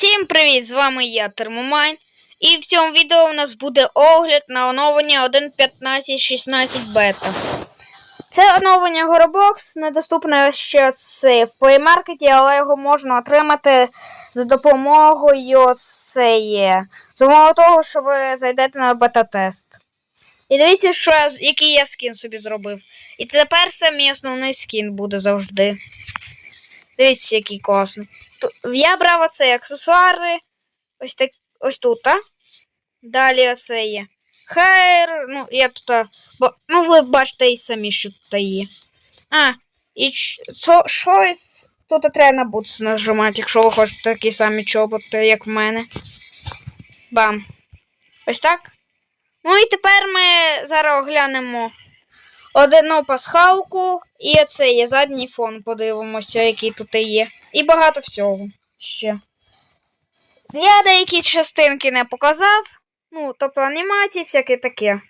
Всім привіт! З вами я, Термомайн. І в цьому відео у нас буде огляд на оновлення 1.15.16 бета. Це оновлення Горобокс недоступне ще в Market, але його можна отримати за допомогою цієї. За умови того, що ви зайдете на бета-тест. І дивіться, що я, який я скін собі зробив. І тепер це мій основний скін буде завжди. Дивіться, який класний. Я брав оце аксесуари. Ось так, ось тут. А? Далі оце є. Хайр. Ну, я тут. Ну, ви бачите і самі, що тут є. А, і що, щось тут треба на бутс нажимати, якщо ви хочете такі самі чоботи, як в мене. Бам. Ось так. Ну і тепер ми зараз оглянемо одну пасхалку і це є задній фон. Подивимося, який тут є. І багато всього ще. Я деякі частинки не показав. Ну, тобто анімації, всяке таке.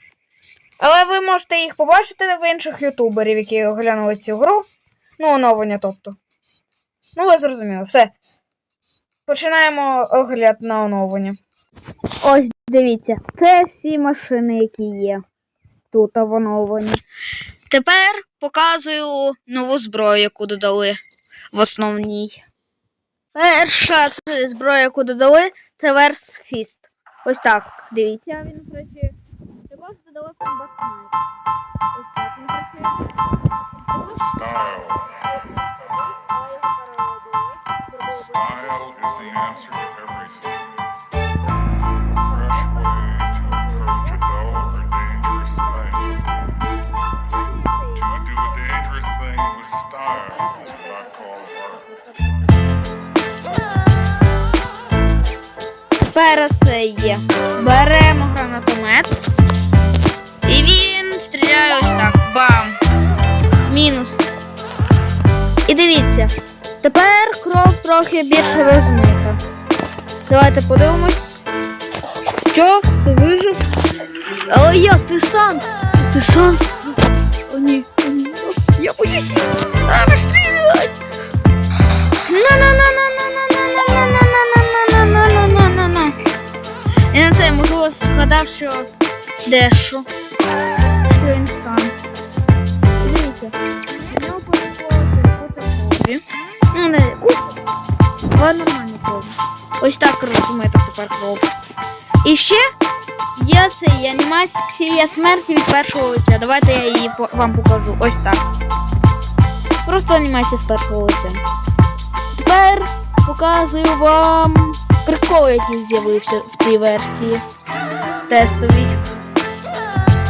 Але ви можете їх побачити в інших ютуберів, які оглянули цю гру. Ну, оновлення, тобто. Ну, ви зрозуміли, все. Починаємо огляд на оновлення. Ось дивіться, це всі машини, які є. Тут в оновленні. Тепер показую нову зброю, яку додали в основній. Перша зброя, яку додали, це Верс Фіст. Ось так. Дивіться, він працює. Також додали комбат Ось так він працює. Також Style. is the answer to everything. Is what I call art. Тепер це є. Беремо гранатомет. І він стріляє ось так. Бам! Мінус. І дивіться. Тепер кров трохи більше розмита. Давайте подивимось. Що? Ти вижив? Але як? Ти сам? Ти сам? О, ні, о, ні. Я боюсь. І на це можу згадав, що дещо. Дивіться, в нього полі. Ну, не нормальний кров. Ось так розумієте тепер кров. І ще є цей анімація смерті від першого лиця. Давайте я її вам покажу. Ось так. Просто анімація з першого лиця. Тепер показую вам прикол, який з'явився в цій версії тестовій.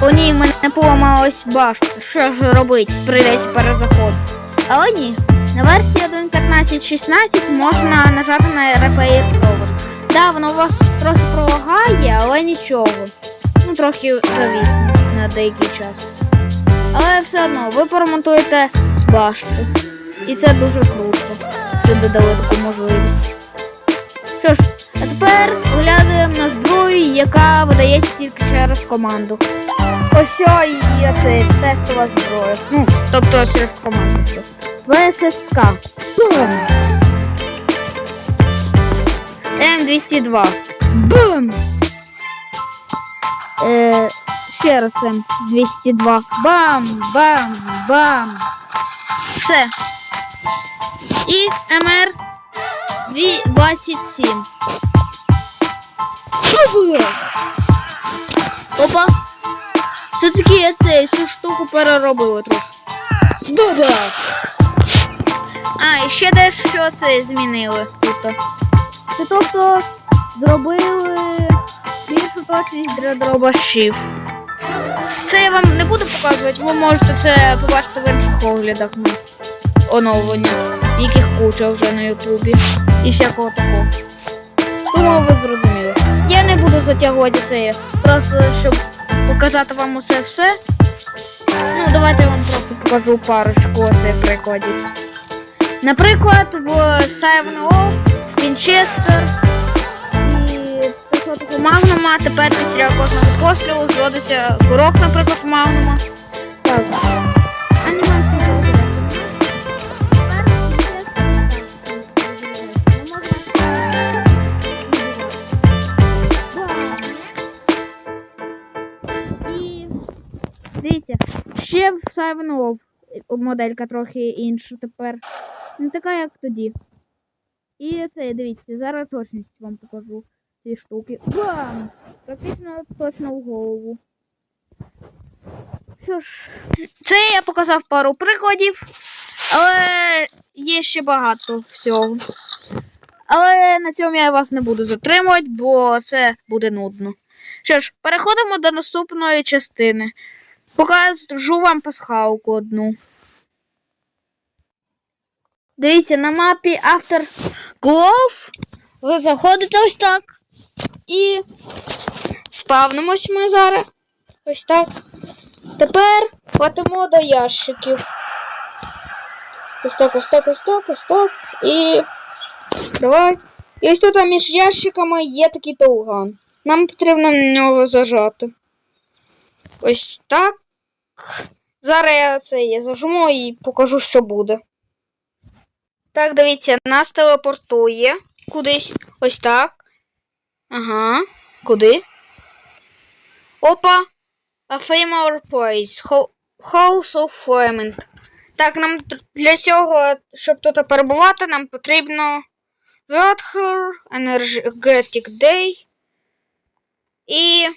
О ні, в мене поламалась башта. Що ж робити? Прийдеться перезаходити. Але ні. На версії 1.15.16 можна нажати на Repair Cover. Да, воно у вас трохи пролагає, але нічого. Ну, трохи завісне на деякий час. Але все одно, ви поремонтуєте башту. І це дуже круто, що додали таку можливість. Що ж, а тепер оглядаємо на зброю, яка видається тільки через команду. Ось і це тестова зброя. Ну, тобто через команду. ВССК. Бум! М202. Бум! Е, ще раз М202. Бам! Бам! Бам! Все. І МР 27. Що було? Опа. Все-таки я цей, цю штуку переробила трохи. Баба! А, і ще дещо це змінили тут. Це тобто зробили більшу точність для дробашів. Це я вам не буду показувати, ви можете це побачити в інших оглядах на оновлення, яких куча вже на Ютубі і всякого такого. Думаю, ви зрозуміли. Я не буду затягувати це, просто щоб показати вам усе все. Ну, давайте я вам просто покажу парочку оцих прикладів. Наприклад, в Seven Off, Winchester і такого магнума тепер після кожного пострілу зводиться курок, наприклад, магнума. Так. Анімація ще в Seven моделька трохи інша тепер. Не така, як тоді. І це, дивіться, зараз точність вам покажу ці штуки. Бам! Практично точно в голову. Що ж, це я показав пару прикладів, але є ще багато всього. Але на цьому я вас не буду затримувати, бо це буде нудно. Що ж, переходимо до наступної частини. Покажу вам пасхалку одну. Дивіться, на мапі автор Afterglow ви заходите ось так. І спавнимось ми зараз. Ось так. Тепер платимо до ящиків. Ось так, ось так, ось так, ось так. І. Давай. І ось тут між ящиками є такий толган. Нам потрібно на нього зажати. Ось так. Зараз я це я зажму і покажу, що буде. Так, дивіться, нас телепортує кудись. Ось так. Ага. Куди? Опа. A famous place. House of Flaming. Так, нам для цього, щоб тут перебувати, нам потрібно Water, Energetic Day і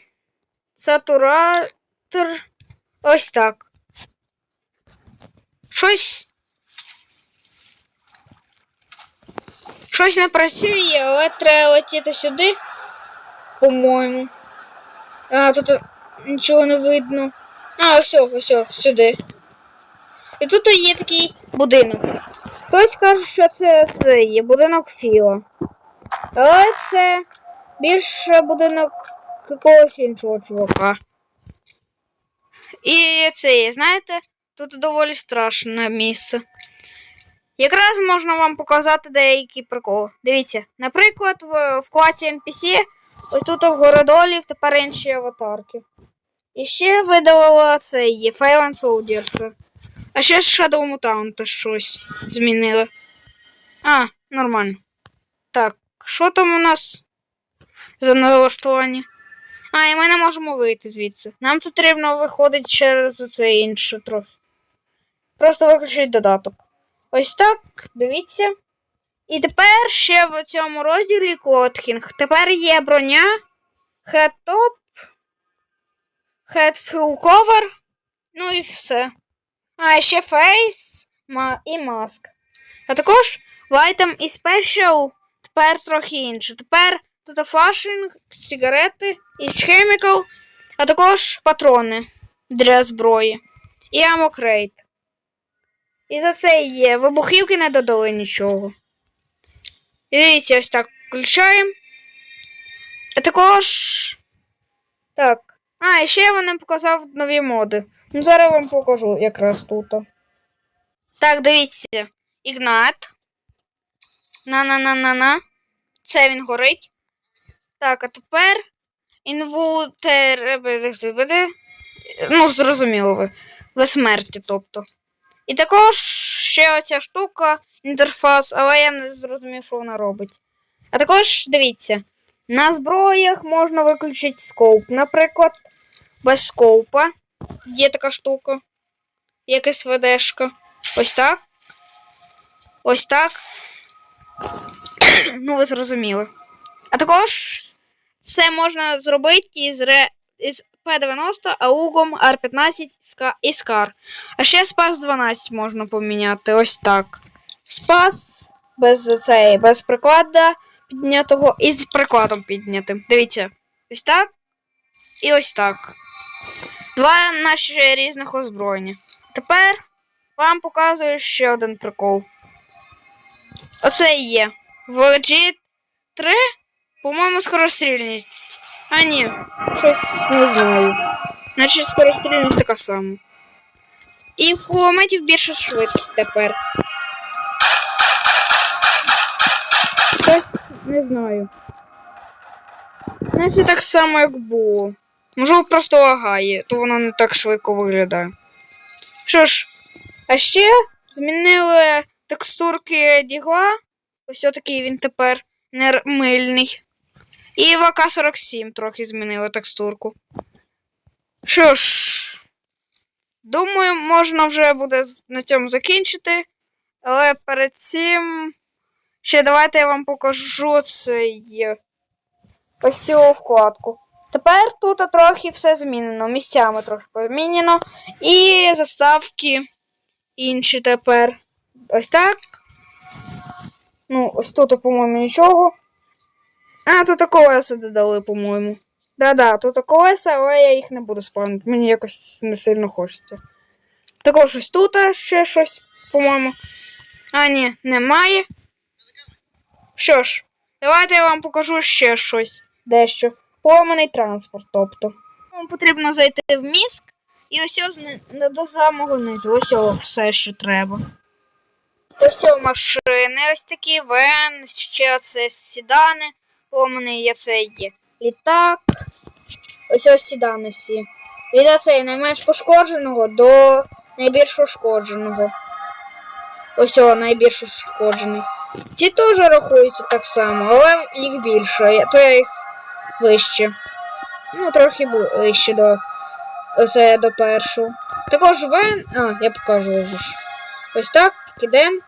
Сатуратор. Ось так. Щось. Щось не працює, але треба летіти сюди, по-моєму. А, тут нічого не видно. А, все, все, сюди. І тут є такий будинок. Хтось каже, що це, це є будинок Філа. Але це більше будинок якогось іншого чувака. І це знаєте, тут доволі страшне місце. Якраз можна вам показати деякі приколи. Дивіться, наприклад, в вкладці NPC, ось тут в городолів тепер інші аватарки. І ще видалила це є Fire Soldiers. А ще Shadow Mutant щось змінили. А, нормально. Так, що там у нас за налаштування? А, і ми не можемо вийти звідси. Нам тут потрібно виходити через це інше трохи. Просто виключити додаток. Ось так, дивіться. І тепер ще в цьому розділі Клотхінг. Тепер є броня, full cover, ну і все. А ще фейс ма і маск. А також Вайтам і Special тепер трохи інше. Тепер тут флашинг, сигарети і chemical, а також патрони для зброї. І амокрейт. І за це є. Вибухівки не додали нічого. І дивіться, ось так включаємо. А також. Так. А, і ще я вам показав нові моди. Ну, зараз вам покажу якраз тут. Так, дивіться. Ігнат. На-на-на-на-на. Це він горить. Так, а тепер. Інвутер. Ну, зрозуміло ви. Безсмерті, тобто. І також ще оця штука, інтерфейс, але я не зрозумів, що вона робить. А також дивіться, на зброях можна виключити скоуп. Наприклад, без скоупа є така штука, як СВДшка. Ось так. Ось так. ну, ви зрозуміли. А також це можна зробити із, ре... із P90, аугом R15 ска- і SCAR. А ще спас 12 можна поміняти. Ось так. Спас без цей, без приклада піднятого і з прикладом піднятим. Дивіться. Ось так. І ось так. Два наші різних озброєння. Тепер вам показую ще один прикол. Оце і є. В G3, по-моєму, скорострільність. А ні, щось не знаю. Значить, скорострільність така сама. І в кулеметів більша швидкість тепер. Щось не знаю. Значить, так само, як було. Можливо, просто лагає, то воно не так швидко виглядає. Що ж, а ще змінили текстурки Дігла. Ось такий він тепер не мильний. І в АК-47 трохи змінили текстурку. Що ж, Думаю, можна вже буде на цьому закінчити. Але перед цим ще давайте я вам покажу цей ось цю вкладку. Тепер тут трохи все змінено. Місцями трохи помінено. І заставки інші тепер. Ось так. Ну, ось тут, по-моєму, нічого. А, тут колеса додали, по-моєму. Да-да, тут колеса, але я їх не буду спавнити. Мені якось не сильно хочеться. Також ось тут ще щось, по-моєму. А, ні, немає. Що ж, давайте я вам покажу ще щось. Дещо. Поламаний транспорт, тобто. Вам потрібно зайти в міст, і ось до самого низу. Ось ось все, що треба. Ось ось машини, ось такі вен, ще це сідани. Поламаний є цей літак. Ось ось сідани всі. Від оцей найменш пошкодженого до найбільш пошкодженого. Ось о, найбільш пошкоджений. Ці теж рахуються так само, але їх більше, то я їх вище. Ну, трохи ближче до, оце, до першого. Також вен. А, я покажу вже. Ось так, ідемо.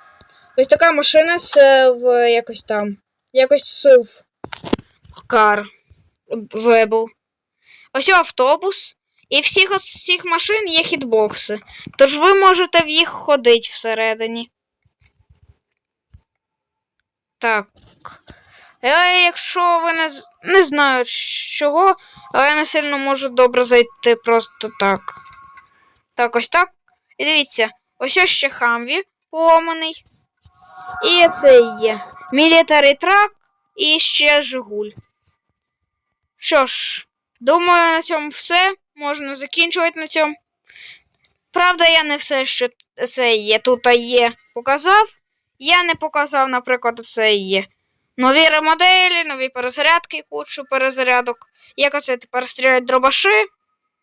Ось така машина з в якось там. Якось сув. Кар. Вебл. Ось автобус. І всіх ось цих машин є хітбокси. Тож ви можете в їх ходити всередині. Так. Але якщо ви не, з- не знаю чого, але я не сильно можу добре зайти просто так. Так, ось так. І дивіться, ось ось ще хамві поламаний. І це є мілітарий трак і ще Жигуль. Що ж, думаю, на цьому все. Можна закінчувати на цьому. Правда, я не все, що це є тут є, показав. Я не показав, наприклад, це є. Нові ремоделі, нові перезарядки, кучу перезарядок. Як оце тепер стріляють дробаши.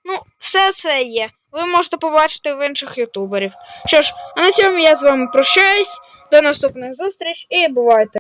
Ну, все це є. Ви можете побачити в інших ютуберів. Що ж, а на цьому я з вами прощаюсь. До наступних зустріч і бувайте!